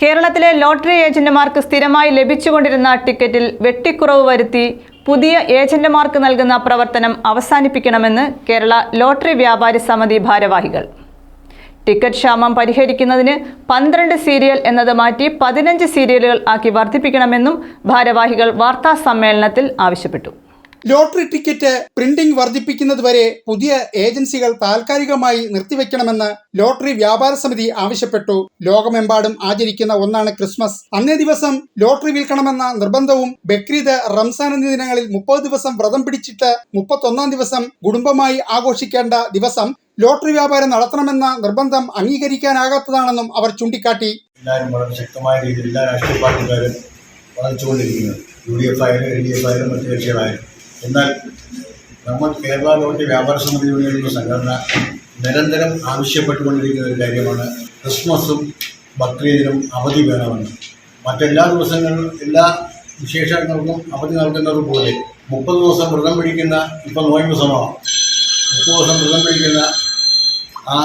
കേരളത്തിലെ ലോട്ടറി ഏജന്റുമാർക്ക് സ്ഥിരമായി ലഭിച്ചുകൊണ്ടിരുന്ന ടിക്കറ്റിൽ വെട്ടിക്കുറവ് വരുത്തി പുതിയ ഏജന്റുമാർക്ക് നൽകുന്ന പ്രവർത്തനം അവസാനിപ്പിക്കണമെന്ന് കേരള ലോട്ടറി വ്യാപാരി സമിതി ഭാരവാഹികൾ. ടിക്കറ്റ് ക്ഷാമം പരിഹരിക്കുന്നതിന് പന്ത്രണ്ട് സീരിയൽ എന്നത് മാറ്റി പതിനഞ്ച് സീരിയലുകൾ ആക്കി വർദ്ധിപ്പിക്കണമെന്നും ഭാരവാഹികൾ വാർത്താ സമ്മേളനത്തിൽ ആവശ്യപ്പെട്ടു. ലോട്ടറി ടിക്കറ്റ് പ്രിന്റിംഗ് വർദ്ധിപ്പിക്കുന്നത് വരെ പുതിയ ഏജൻസികൾ താൽക്കാലികമായി നിർത്തിവെക്കണമെന്ന് ലോട്ടറി വ്യാപാര സമിതി ആവശ്യപ്പെട്ടു. ലോകമെമ്പാടും ആചരിക്കുന്ന ഒന്നാണ് ക്രിസ്മസ്. അന്നേ ദിവസം ലോട്ടറി വിൽക്കണമെന്ന നിർബന്ധവും ബക്രീദ് റംസാൻ എന്നീ ദിനങ്ങളിൽ മുപ്പത് ദിവസം വ്രതം പിടിച്ചിട്ട് മുപ്പത്തൊന്നാം ദിവസം കുടുംബമായി ആഘോഷിക്കേണ്ട ദിവസം ലോട്ടറി വ്യാപാരം നടത്തണമെന്ന നിർബന്ധം അംഗീകരിക്കാനാകാത്തതാണെന്നും അവർ ചൂണ്ടിക്കാട്ടി. എല്ലാവരും വളരെ ശക്തമായ രീതിയിൽ എല്ലാ രാഷ്ട്രീയ പാർട്ടിക്കാരും വാദിച്ചുകൊണ്ടിരിക്കുന്നത് യു ഡി എഫ് ആയാലും എൽ ഡി എഫ് ആയാലും മറ്റു കക്ഷികളായാലും. എന്നാൽ നമ്മൾ കേരള ഗവൺമെന്റ് വ്യാപാര സമിതി യൂണിയനുള്ള സംഘടന നിരന്തരം ആവശ്യപ്പെട്ടുകൊണ്ടിരിക്കുന്ന ഒരു കാര്യമാണ് ക്രിസ്മസും ബക്രീദിനും അവധി വേണമെന്ന്. മറ്റെല്ലാ ദിവസങ്ങളിലും എല്ലാ വിശേഷങ്ങൾക്കും അവധി നൽകുന്നത് പോലെ മുപ്പത് ദിവസം വ്രതം പിടിക്കുന്ന ഇപ്പം നോയമ്പ് സമയമാണ് മുപ്പത് ദിവസം വ്രതം പിടിക്കുന്ന ആ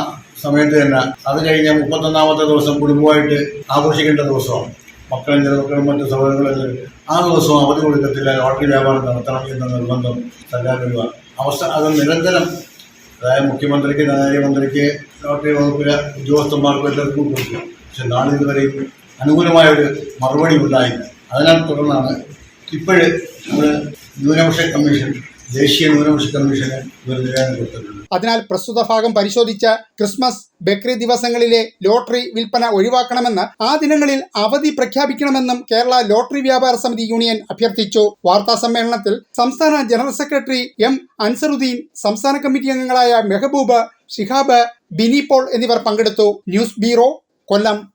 സമയത്ത് തന്നെ അത് കഴിഞ്ഞ മുപ്പത്തൊന്നാമത്തെ ദിവസം കുടുംബമായിട്ട് ആഘോഷിക്കേണ്ട ദിവസമാണ്. മക്കളും ചെറുമക്കളും മറ്റു സഹോദരങ്ങളും ആ ദിവസവും അവധി കൊടുക്കത്തില്ല. ലോട്ടറി വ്യാപാരം നടത്തണം എന്ന നിർബന്ധം സർക്കാരിനുള്ള അവസ്ഥ അത് നിരന്തരം. അതായത് മുഖ്യമന്ത്രിക്ക് ധനകാര്യമന്ത്രിക്ക് ലോട്ടറി വകുപ്പിലെ ഉദ്യോഗസ്ഥന്മാർക്കും എല്ലാവർക്കും കൊടുക്കുക. പക്ഷെ നാളിതുവരെയും അനുകൂലമായൊരു മറുപടി ഉണ്ടായില്ല. അതിനാൽ തുടർന്നാണ് ഇപ്പോഴ് ന്യൂനപക്ഷ കമ്മീഷൻ ദേശീയ ന്യൂനപക്ഷ കമ്മീഷന് നിർദ്ദേശം അതിനാൽ പ്രസ്തുത ഭാഗം പരിശോധിച്ച് ക്രിസ്മസ് ബക്രീദ് ദിവസങ്ങളിലെ ലോട്ടറി വിൽപ്പന ഒഴിവാക്കണമെന്ന് ആ ദിനങ്ങളിൽ അവധി പ്രഖ്യാപിക്കണമെന്നും കേരള ലോട്ടറി വ്യാപാര സമിതി യൂണിയൻ അഭ്യർത്ഥിച്ചു. വാർത്താ സമ്മേളനത്തിൽ സംസ്ഥാന ജനറൽ സെക്രട്ടറി എം അൻസറുദ്ദീൻ സംസ്ഥാന കമ്മിറ്റി അംഗങ്ങളായ മെഹബൂബ് ഷിഹാബ് ബിനിപോൾ എന്നിവർ പങ്കെടുത്തു. News bureau Kollam.